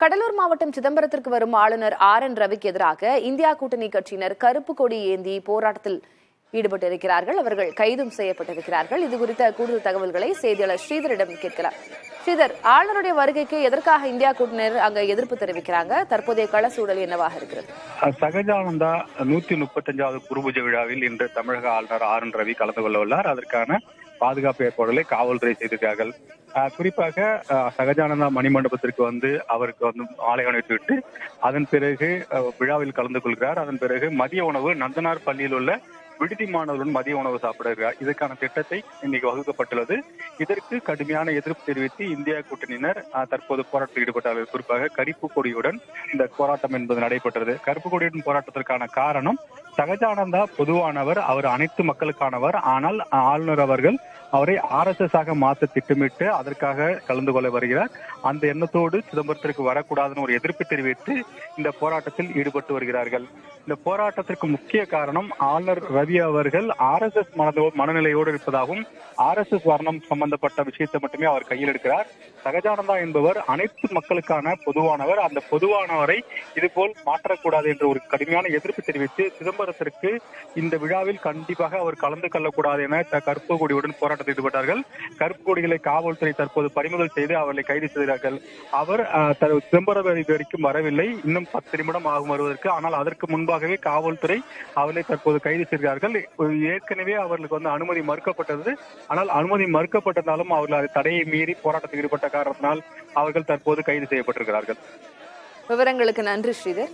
கடலூர் மாவட்டம் சிதம்பரத்திற்கு வரும் ஆளுநர் ஆர் என் ரவிக்கு எதிராக இந்தியா கூட்டணி கட்சியினர் கருப்பு கொடி ஏந்தி போராட்டத்தில் ஈடுபட்டிருக்கிறார்கள். அவர்கள் கைதும் செய்யப்பட்டிருக்கிறார்கள். இது குறித்த கூடுதல் தகவல்களை செய்தியாளர் ஸ்ரீதரிடம் கேட்கலாம். ஸ்ரீதர் ஆளுநருடைய வருகைக்கு எதற்காக இந்தியா கூட்டணியினர் அங்க எதிர்ப்பு தெரிவிக்கிறாங்க? தற்போதைய கள சூழல் என்னவாக இருக்கிறது? சகஜானந்தா நூத்தி முப்பத்தஞ்சாவது குருபூஜை விழாவில் இன்று தமிழக ஆளுநர் ஆர் என் ரவி கலந்து கொள்ள உள்ளார். அதற்கான பாதுகாப்பு ஏற்பாடுகளை காவல்துறை செய்திருக்கார்கள் குறிப்பாக சகஜானந்தா மணிமண்டபத்திற்கு வந்து அவருக்கு வந்து ஆலை அணிவித்து விட்டு அதன் பிறகு விழாவில் கலந்து கொள்கிறார். அதன் பிறகு மதிய உணவு நந்தனார் பள்ளியில் உள்ள விடுதி மாணவர்களுடன் மதிய உணவு சாப்பிட இதற்கான திட்டத்தை இன்னைக்கு வகுக்கப்பட்டுள்ளது. இதற்கு கடுமையான எதிர்ப்பு தெரிவித்து இந்தியா கூட்டணியினர் தற்போது போராட்டத்தில் ஈடுபட்டார்கள். குறிப்பாக கருப்பு கொடியுடன் இந்த போராட்டம் என்பது நடைபெற்றது. கருப்பு கொடியுடன் போராட்டத்திற்கான காரணம் சகஜானந்தா பொதுவானவர் அவர் அனைத்து மக்களுக்கானவர். ஆனால் ஆளுநர் அவர்கள் அவரை ஆர் எஸ் எஸ் ஆக மாற்ற திட்டமிட்டு அதற்காக கலந்து கொள்ள வருகிறார். அந்த எண்ணத்தோடு சிதம்பரத்திற்கு வரக்கூடாதுன்னு ஒரு எதிர்ப்பு தெரிவித்து இந்த போராட்டத்தில் ஈடுபட்டு வருகிறார்கள். இந்த போராட்டத்திற்கு முக்கிய காரணம் ஆளுநர் ரவி அவர்கள் ஆர் எஸ் எஸ் மனநிலையோடு இருப்பதாகவும் ஆர்எஸ்எஸ் வர்ணம் சம்பந்தப்பட்ட விஷயத்தை மட்டுமே அவர் கையில் எடுக்கிறார். சகஜானந்தா என்பவர் அனைத்து மக்களுக்கான பொதுவானவர். அந்த பொதுவானவரை இதுபோல் மாற்றக்கூடாது என்ற ஒரு கடுமையான எதிர்ப்பு தெரிவித்து சிதம்பரத்திற்கு இந்த விழாவில் கண்டிப்பாக அவர் கலந்து கொள்ளக்கூடாது என த- கருப்பு கொடியுடன் போராட்டத்தில் ஈடுபட்டார்கள் கருப்பு கொடிகளை காவல்துறை தற்போது பறிமுதல் செய்து அவர்களை கைது செய்தார்கள். அவர் சிதம்பரம் வரைக்கும் வரவில்லை. இன்னும் பத்து நிமிடம் ஆகும் வருவதற்கு. ஆனால் அதற்கு முன்பாகவே காவல்துறை அவர்களை தற்போது கைது செய்தார்கள் ஏற்கனவே அவர்களுக்கு வந்து அனுமதி மறுக்கப்பட்டது. ஆனால் அனுமதி மறுக்கப்பட்டதாலும் அவர்கள் அது தடையை மீறி போராட்டத்தில் ஈடுபட்ட காரணத்தினால் அவர்கள் தற்போது கைது செய்யப்பட்டிருக்கிறார்கள். விவரங்களுக்கு நன்றி ஸ்ரீதர்.